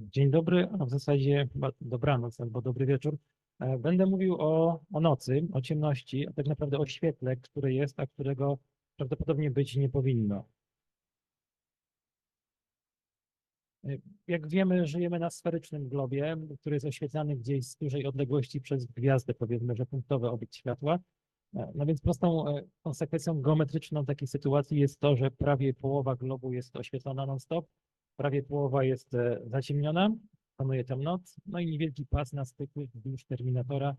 Dzień dobry, a w zasadzie chyba dobranoc albo dobry wieczór. E, Będę mówił o, o nocy, o ciemności, a tak naprawdę o świetle, które jest, a którego prawdopodobnie być nie powinno. E, Jak wiemy, żyjemy na sferycznym globie, który jest oświetlany gdzieś z dużej odległości przez gwiazdę, powiedzmy, że punktowy obiekt światła. E, No więc prostą konsekwencją geometryczną takiej sytuacji jest to, że prawie połowa globu jest oświetlona non-stop, prawie połowa jest e, zaciemniona, panuje tam noc, no i niewielki pas na styku wzdłuż Terminatora,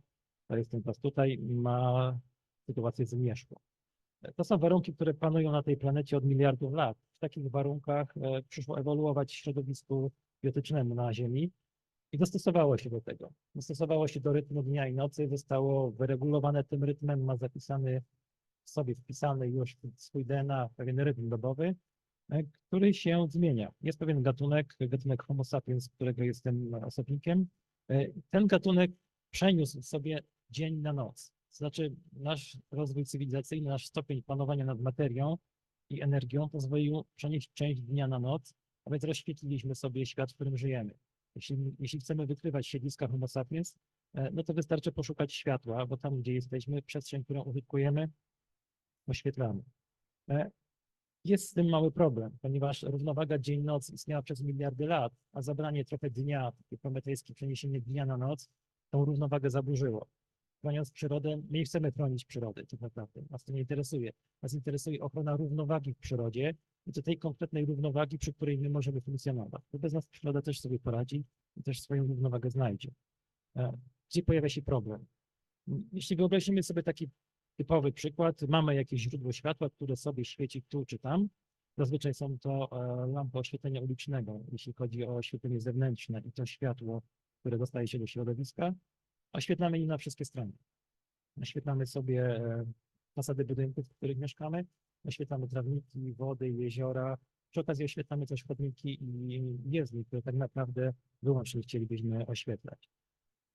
to jest ten pas tutaj, ma sytuację zmierzchłą. E, To są warunki, które panują na tej planecie od miliardów lat. W takich warunkach e, przyszło ewoluować środowisku biotycznemu na Ziemi i dostosowało się do tego. Dostosowało się do rytmu dnia i nocy, zostało wyregulowane tym rytmem, ma zapisany w sobie wpisany już swój DNA pewien rytm dobowy, który się zmienia. Jest pewien gatunek, gatunek Homo sapiens, którego jestem osobnikiem. E, Ten gatunek przeniósł sobie dzień na noc. To znaczy nasz rozwój cywilizacyjny, nasz stopień panowania nad materią i energią pozwolił przenieść część dnia na noc, a więc rozświetliliśmy sobie świat, w którym żyjemy. Jeśli, jeśli chcemy wykrywać siedliska Homo sapiens, e, no to wystarczy poszukać światła, bo tam, gdzie jesteśmy, przestrzeń, którą użytkujemy, oświetlamy. Jest z tym mały problem, ponieważ równowaga dzień-noc istniała przez miliardy lat, a zabranie trochę dnia, takie prometejskie przeniesienie dnia na noc, tą równowagę zaburzyło. Chroniąc przyrodę, my nie chcemy chronić przyrody, tak naprawdę. Nas to nie interesuje. Nas interesuje ochrona równowagi w przyrodzie i to tej konkretnej równowagi, przy której my możemy funkcjonować. Bo bez nas przyroda też sobie poradzi i też swoją równowagę znajdzie. E, Gdzie pojawia się problem? Jeśli wyobrazimy sobie taki typowy przykład, mamy jakieś źródło światła, które sobie świeci tu czy tam. Zazwyczaj są to e, lampy oświetlenia ulicznego, jeśli chodzi o oświetlenie zewnętrzne i to światło, które dostaje się do środowiska. Oświetlamy je na wszystkie strony. Oświetlamy sobie e, fasady budynków, w których mieszkamy, oświetlamy trawniki, wody, jeziora. Przy okazji oświetlamy też chodniki i jezdni, które tak naprawdę wyłącznie chcielibyśmy oświetlać.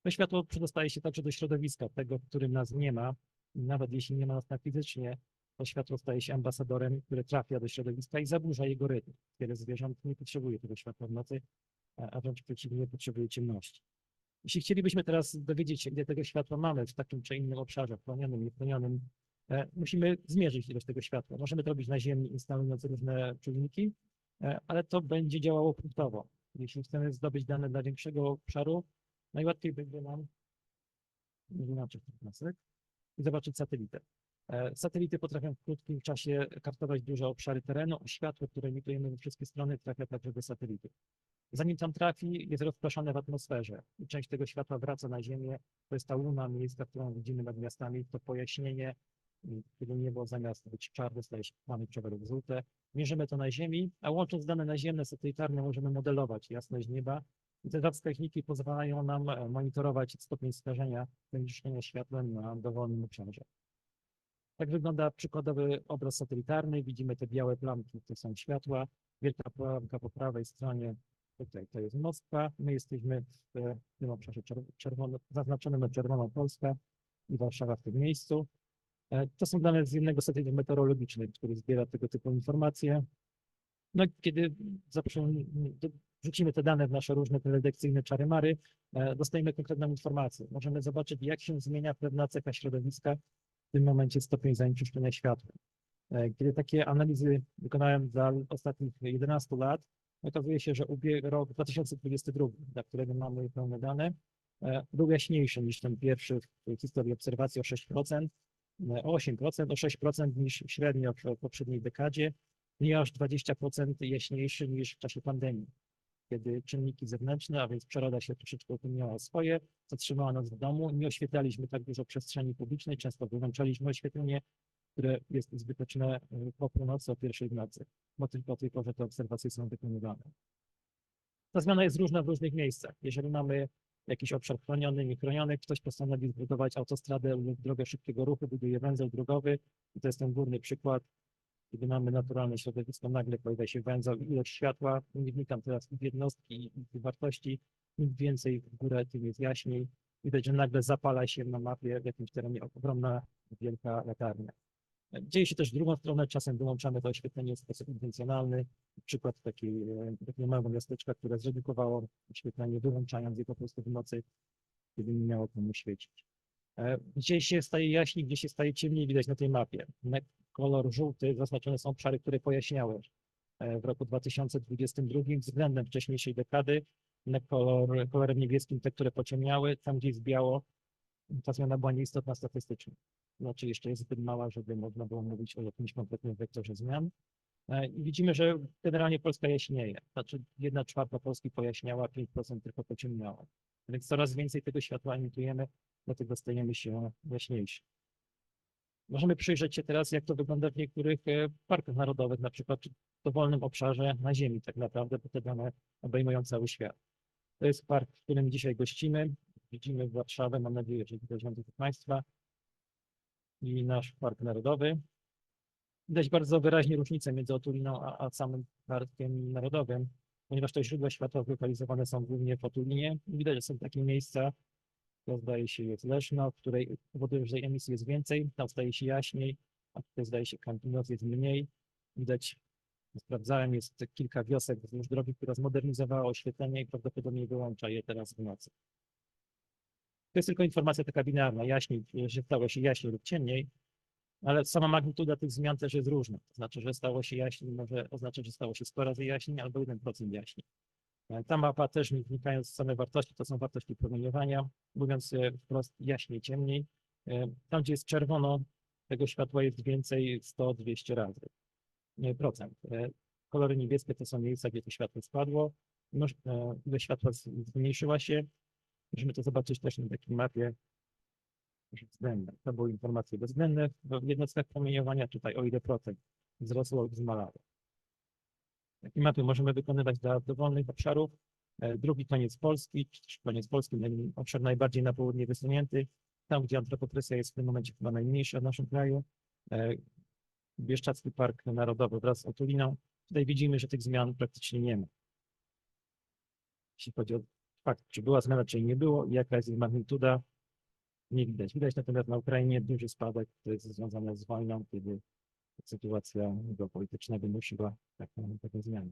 To światło przedostaje się także do środowiska, tego, w którym nas nie ma. Nawet jeśli nie ma nas tak fizycznie, to światło staje się ambasadorem, które trafia do środowiska i zaburza jego rytm. Wiele zwierząt nie potrzebuje tego światła w nocy, a wręcz przeciwnie, potrzebuje ciemności. Jeśli chcielibyśmy teraz dowiedzieć się, ile tego światła mamy w takim czy innym obszarze, chronionym, niechronionym, e, musimy zmierzyć ilość tego światła. Możemy to robić na Ziemi, instalując różne czujniki, e, ale to będzie działało punktowo. Jeśli chcemy zdobyć dane dla większego obszaru, najłatwiej będzie nam inaczej pasek i zobaczyć satelitę. E, Satelity potrafią w krótkim czasie kartować duże obszary terenu, a światło, które emitujemy we wszystkie strony, trafia także do satelitów. Zanim tam trafi, jest rozproszone w atmosferze i część tego światła wraca na Ziemię. To jest ta luna miejska, którą widzimy nad miastami, to pojaśnienie, kiedy niebo zamiast być czarne staje się pomarańczowe lub żółte. Mierzymy to na Ziemi, a łącząc dane naziemne, satelitarne możemy modelować jasność nieba. I te wskaźniki pozwalają nam e, monitorować stopień skażenia zanieczyszczenia światłem na dowolnym obszarze. Tak wygląda przykładowy obraz satelitarny. Widzimy te białe plamki, to są światła. Wielka plamka po prawej stronie, tutaj to jest Moskwa. My jesteśmy w e, tym obszarze czer- czerwono, zaznaczonym na czerwono Polska i Warszawa w tym miejscu. E, To są dane z jednego satelitu meteorologicznego, który zbiera tego typu informacje. No kiedy do- wrzucimy te dane w nasze różne predykcyjne czary-mary, e, dostajemy konkretną informację. Możemy zobaczyć, jak się zmienia pewna cecha środowiska, w tym momencie stopień zanieczyszczenia światłem. E, Kiedy takie analizy wykonałem dla ostatnich 11 lat, okazuje się, że rok 2022, dla którego mamy pełne dane, e, był jaśniejszy niż ten pierwszy w historii obserwacji o 6%, e, o 8%, o 6% niż średnio w poprzedniej dekadzie i aż 20% jaśniejszy niż w czasie pandemii, kiedy czynniki zewnętrzne, a więc przyroda się troszeczkę utrudniała swoje, zatrzymała nas w domu, nie oświetlaliśmy tak dużo przestrzeni publicznej, często wyłączaliśmy oświetlenie, które jest zbyteczne y, po północy, o pierwszej w nocy, bo tylko o tej porze te obserwacje są wykonywane. Ta zmiana jest różna w różnych miejscach. Jeżeli mamy jakiś obszar chroniony, niechroniony, ktoś postanowił zbudować autostradę lub drogę szybkiego ruchu, buduje węzeł drogowy i to jest ten górny przykład, kiedy mamy naturalne środowisko, nagle pojawia się węzeł i ilość światła, nie wnikam teraz w jednostki i wartości, im więcej w górę, tym jest jaśniej. Widać, że nagle zapala się na mapie w jakimś terenie ogromna, wielka latarnia. Dzieje się też w drugą stronę, czasem wyłączamy to oświetlenie w sposób intencjonalny. Przykład takiej, takiego małego miasteczka, które zredukowało oświetlenie, wyłączając je po prostu w nocy, kiedy nie miało komu świecić. E, Gdzie się staje jaśniej, gdzie się staje ciemniej, widać na tej mapie. Kolor żółty zaznaczone są obszary, które pojaśniały e, w roku 2022 względem wcześniejszej dekady. Na kolor, kolorem niebieskim te, które pociemniały, tam gdzie jest biało, ta zmiana była nieistotna statystycznie. Znaczy jeszcze jest zbyt mała, żeby można było mówić o jakimś konkretnym wektorze zmian. E, I widzimy, że generalnie Polska jaśnieje. Znaczy jedna czwarta Polski pojaśniała, 5% tylko pociemniała. Więc coraz więcej tego światła emitujemy, dlatego stajemy się jaśniejsi. Możemy przyjrzeć się teraz, jak to wygląda w niektórych e, parkach narodowych, na przykład w dowolnym obszarze na Ziemi tak naprawdę, bo te dane obejmują cały świat. To jest park, w którym dzisiaj gościmy. Widzimy Warszawę, mam nadzieję, że widać nam Państwa i nasz Park Narodowy. Widać bardzo wyraźnie różnicę między Otuliną a, a samym Parkiem Narodowym, ponieważ te źródła światła zlokalizowane są głównie w Otulinie. Widać, że są takie miejsca, to zdaje się jest Leszno, w której że tej emisji jest więcej, tam staje się jaśniej, a tutaj zdaje się Kampinos jest mniej. Widać, sprawdzałem, jest kilka wiosek wzdłuż drogi, która zmodernizowała oświetlenie i prawdopodobnie wyłącza je teraz w nocy. To jest tylko informacja taka binarna, jaśniej, że stało się jaśniej lub ciemniej, ale sama magnituda tych zmian też jest różna. To znaczy, że stało się jaśniej może oznaczać, że stało się 100 razy jaśniej albo 1% jaśniej. E, Ta mapa też, nie wnikając w same wartości, to są wartości promieniowania, mówiąc e, wprost jaśniej, ciemniej. E, Tam, gdzie jest czerwono, tego światła jest więcej 100-200 razy. Nie, procent. E, Kolory niebieskie to są miejsca, gdzie to światło spadło. E, Ilość światła zmniejszyła się. Możemy to zobaczyć też na takiej mapie względne. To były informacje bezwzględne w jednostkach promieniowania, tutaj o ile procent wzrosło lub zmalało. Takie mapy możemy wykonywać dla dowolnych obszarów. E, Drugi koniec Polski, koniec Polski, obszar najbardziej na południe wysunięty, tam gdzie antropopresja jest w tym momencie chyba najmniejsza w naszym kraju. E, Bieszczadzki Park Narodowy wraz z Otuliną. Tutaj widzimy, że tych zmian praktycznie nie ma. Jeśli chodzi o fakt, czy była zmiana, czy nie było i jaka jest jej magnituda, nie widać. Widać natomiast na Ukrainie duży spadek, to jest związane z wojną, kiedy sytuacja geopolityczna wymusiła taką, taką zmianę.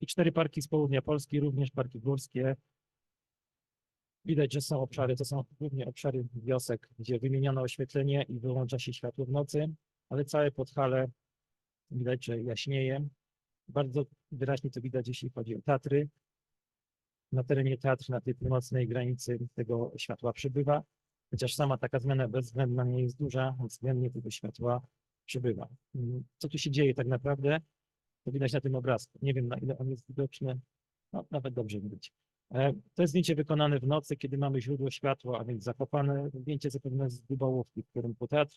I cztery parki z południa Polski, również parki górskie. Widać, że są obszary, to są głównie obszary wiosek, gdzie wymieniono oświetlenie i wyłącza się światło w nocy, ale całe Podhale widać, że jaśnieje. Bardzo wyraźnie to widać, jeśli chodzi o Tatry. Na terenie Tatr, na tej północnej granicy tego światła przybywa, chociaż sama taka zmiana bezwzględna nie jest duża, względnie tego światła przybywa. Mm, Co tu się dzieje tak naprawdę? To widać na tym obrazku. Nie wiem, na ile on jest widoczny. No, nawet dobrze widać. E, To jest zdjęcie wykonane w nocy, kiedy mamy źródło światła, a więc zakopane. Zdjęcie zapewne z Dubałówki w kierunku Tatr.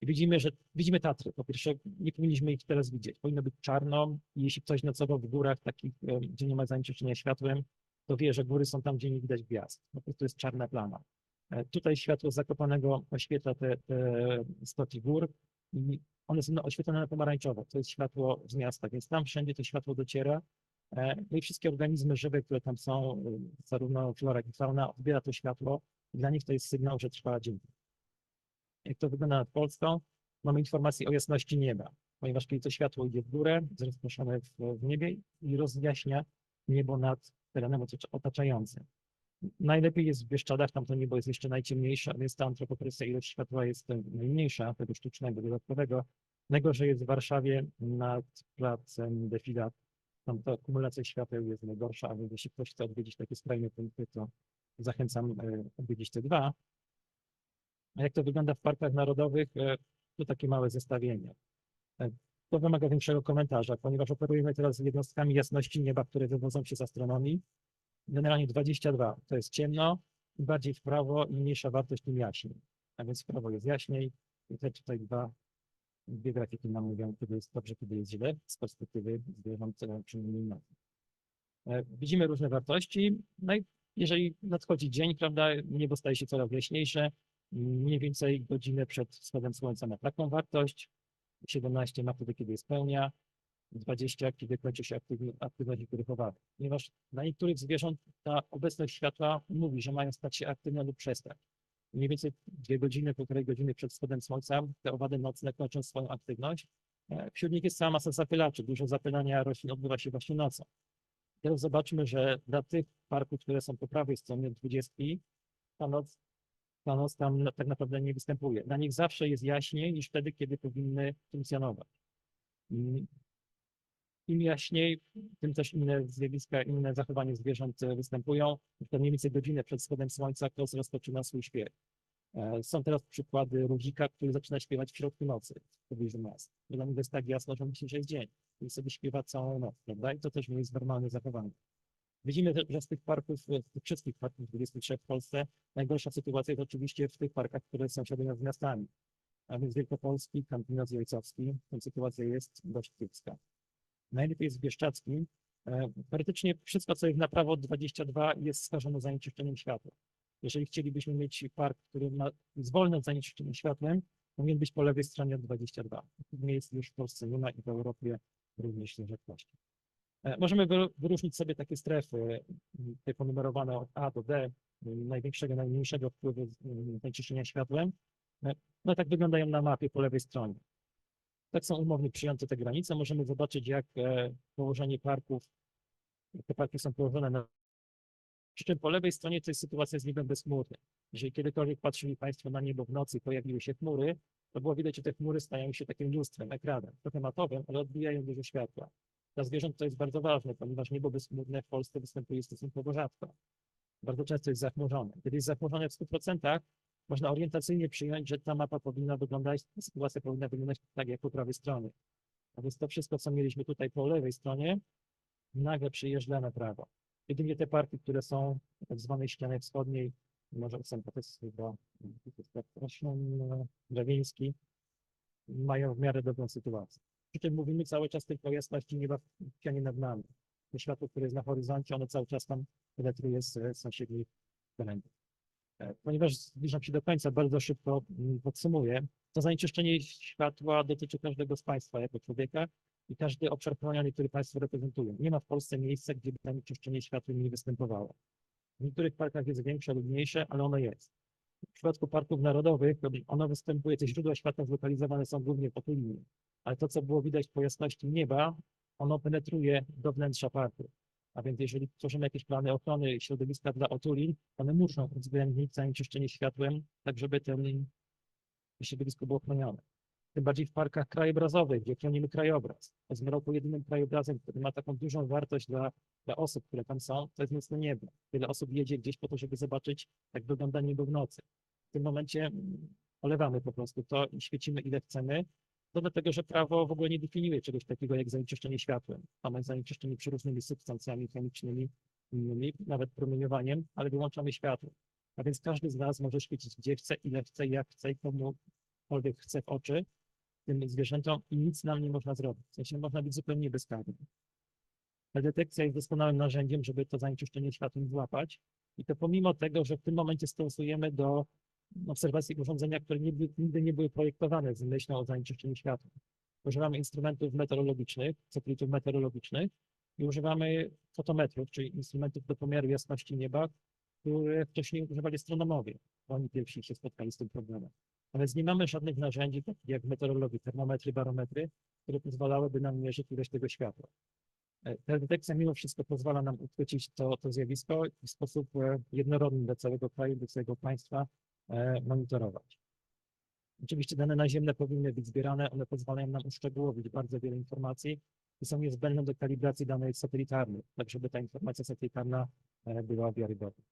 I widzimy, że widzimy Tatry. Po pierwsze, nie powinniśmy ich teraz widzieć. Powinno być czarno. I Jeśli ktoś nocował w górach, takich, e, gdzie nie ma zanieczyszczenia światłem, to wie, że góry są tam, gdzie nie widać gwiazd. Po prostu jest czarna plama. E, Tutaj światło Zakopanego oświetla te, te stoki gór i one są oświetlone na pomarańczowo. To jest światło z miasta, więc tam wszędzie to światło dociera. E, No i wszystkie organizmy żywe, które tam są, y, zarówno flora, jak i fauna, odbiera to światło. i Dla nich to jest sygnał, że trwa dzień. Jak to wygląda nad Polską? Mamy informacje o jasności nieba, ponieważ kiedy to światło idzie w górę, jest rozproszone w, w niebie i rozjaśnia niebo nad terenem otacza- otaczającym. Najlepiej jest w Bieszczadach, tam to niebo jest jeszcze najciemniejsze, więc ta antropopresja, ilość światła jest e, najmniejsza, tego sztucznego, dodatkowego. Najgorzej jest w Warszawie nad placem Defilat. Tam ta akumulacja świateł jest najgorsza, a więc jeśli ktoś chce odwiedzić takie skrajne punkty, to zachęcam e, odwiedzić te dwa. A jak to wygląda w parkach narodowych? E, To takie małe zestawienie. To wymaga większego komentarza, ponieważ operujemy teraz jednostkami jasności nieba, które wywodzą się z astronomii. Generalnie 22 to jest ciemno, im bardziej w prawo, im mniejsza wartość, tym jaśniej. A więc w prawo jest jaśniej i te tutaj dwa, dwie grafiki nam mówią, kiedy jest dobrze, kiedy jest źle, z perspektywy zwierząt przynajmniej nocy. E, Widzimy różne wartości, no i jeżeli nadchodzi dzień, prawda, niebo staje się coraz jaśniejsze, mniej więcej godzinę przed wschodem słońca ma taką wartość, 17 ma wtedy, kiedy jest pełnia, 20, kiedy kończy się aktywność niektórych owadów. Ponieważ dla niektórych zwierząt ta obecność światła mówi, że mają stać się aktywne lub przestać. mniej więcej dwie godziny, półtorej godziny przed wschodem słońca te owady nocne kończą swoją aktywność. E, Wśród nich jest cała masa zapylaczy. Dużo zapylania roślin odbywa się właśnie nocą. Teraz zobaczmy, że dla tych parków, które są po prawej stronie 20, ta noc, ta noc tam tak naprawdę nie występuje. Dla nich zawsze jest jaśniej niż wtedy, kiedy powinny funkcjonować. Im jaśniej, tym też inne zjawiska, inne zachowania zwierząt e, występują. To mniej więcej godzinę przed wschodem słońca kos rozpoczyna swój śpiew. E, Są teraz przykłady rugika, który zaczyna śpiewać w środku nocy w pobliżu nas. Dla niego jest tak jasno, że myśli, że jest dzień. I sobie śpiewa całą noc, prawda? I to też nie jest normalne zachowanie. Widzimy, że- z tych parków, e, z tych wszystkich parków 23 w Polsce, najgorsza sytuacja jest oczywiście w tych parkach, które sąsiadują z miastami. A więc Wielkopolski, Kampinoz i Ojcowski. Tam sytuacja jest dość kiepska. Najlepiej jest w Bieszczackim. E, Praktycznie wszystko, co jest na prawo od 22 jest skażone zanieczyszczeniem światła. Jeżeli chcielibyśmy mieć park, który ma od zanieczyszczenia światłem, powinien być po lewej stronie od 22. Takich miejsc już w Polsce nie ma i w Europie również nie rzadkości. E, Możemy wyróżnić sobie takie strefy, te ponumerowane od A do D, największego, najmniejszego wpływu zanieczyszczenia światłem. E, No tak wyglądają na mapie po lewej stronie. Tak są umownie przyjęte te granice. Możemy zobaczyć, jak e, położenie parków, jak te parki są położone na. Przy czym po lewej stronie to jest sytuacja z niebem bezchmurnym. Jeżeli kiedykolwiek patrzyli Państwo na niebo w nocy pojawiły się chmury, to było widać, że te chmury stają się takim lustrem, ekranem, trochę matowym, ale odbijają dużo światła. Dla zwierząt to jest bardzo ważne, ponieważ niebo bezchmurne w Polsce występuje stosunkowo rzadko. Bardzo często jest zachmurzone. Kiedy jest zachmurzone w 100%, można orientacyjnie przyjąć, że ta mapa powinna wyglądać, sytuacja powinna wyglądać tak jak po prawej stronie. A więc to wszystko, co mieliśmy tutaj po lewej stronie, nagle przyjeżdża na prawo. Jedynie te parki, które są w tak zwanej ścianie wschodniej, może są jest chyba Roślin Drawiński, mają w miarę dobrą sytuację. Przy czym mówimy cały czas tylko o jasności nieba w pianie nad nami. To światło, które jest na horyzoncie, ono cały czas tam penetruje z sąsiednich terenów. Ponieważ zbliżam się do końca, bardzo szybko mm, podsumuję. To zanieczyszczenie światła dotyczy każdego z Państwa jako człowieka i każdy obszar chroniony, który Państwo reprezentują. Nie ma w Polsce miejsca, gdzie by zanieczyszczenie światłem nie występowało. W niektórych parkach jest większe lub mniejsze, ale ono jest. W przypadku parków narodowych ono występuje, te źródła światła zlokalizowane są głównie w otulinie, ale to, co było widać po jasności nieba, ono penetruje do wnętrza parku. A więc jeżeli tworzymy jakieś plany ochrony środowiska dla otulin, one muszą uwzględnić zanieczyszczenie światłem, tak żeby ten środowisko było chronione. Tym bardziej w parkach krajobrazowych, gdzie chronimy krajobraz. Roku jedynym krajobrazem, który ma taką dużą wartość dla, dla osób, które tam są, to jest nocne niebo. Wiele osób jedzie gdzieś po to, żeby zobaczyć, jak wygląda niebo w nocy. W tym momencie mm, olewamy po prostu to i świecimy ile chcemy, to dlatego, że prawo w ogóle nie definiuje czegoś takiego jak zanieczyszczenie światłem. Mamy zanieczyszczenie przeróżnymi substancjami chemicznymi, innymi, nawet promieniowaniem, ale wyłączamy światło. A więc każdy z nas może świecić gdzie chce, ile chce, jak chce i komukolwiek chce w oczy tym zwierzętom i nic nam nie można zrobić. W sensie można być zupełnie bezkarny. Ta detekcja jest doskonałym narzędziem, żeby to zanieczyszczenie światłem złapać i to pomimo tego, że w tym momencie stosujemy do obserwacji urządzenia, które nigdy, nigdy nie były projektowane z myślą o zanieczyszczeniu światła. Używamy instrumentów meteorologicznych, satelitów meteorologicznych i używamy fotometrów, czyli instrumentów do pomiaru jasności nieba, które wcześniej używali astronomowie. Oni pierwsi się spotkali z tym problemem. Więc nie mamy żadnych narzędzi, takich jak meteorologii, termometry, barometry, które pozwalałyby nam mierzyć ilość tego światła. E, Ta detekcja mimo wszystko pozwala nam uchwycić to, to zjawisko w sposób e, jednorodny dla całego kraju, dla całego państwa monitorować. Oczywiście dane naziemne powinny być zbierane, one pozwalają nam uszczegółowić bardzo wiele informacji i są niezbędne do kalibracji danych satelitarnych, tak żeby ta informacja satelitarna e, była wiarygodna.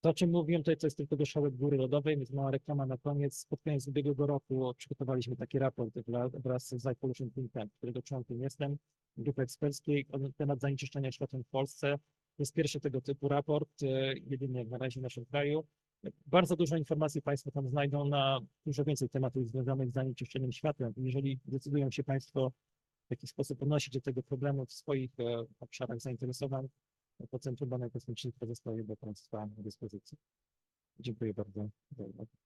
To, o czym mówiłem, to, jest tylko wierzchołek góry lodowej, więc mała reklama na koniec. Pod koniec ubiegłego roku przygotowaliśmy taki raport wra- wraz z iPollution Think Tank, którego członkiem jestem, grupy eksperckiej na temat zanieczyszczenia światłem w Polsce. To jest pierwszy tego typu raport, e, jedynie na razie w naszym kraju. Bardzo dużo informacji Państwo tam znajdą na dużo więcej tematów związanych z zanieczyszczeniem światłem. Jeżeli decydują się Państwo w jakiś sposób odnosić do tego problemu w swoich e, obszarach zainteresowań, to Centrum Badań Kosmicznych pozostaje do Państwa dyspozycji. Dziękuję bardzo za uwagę.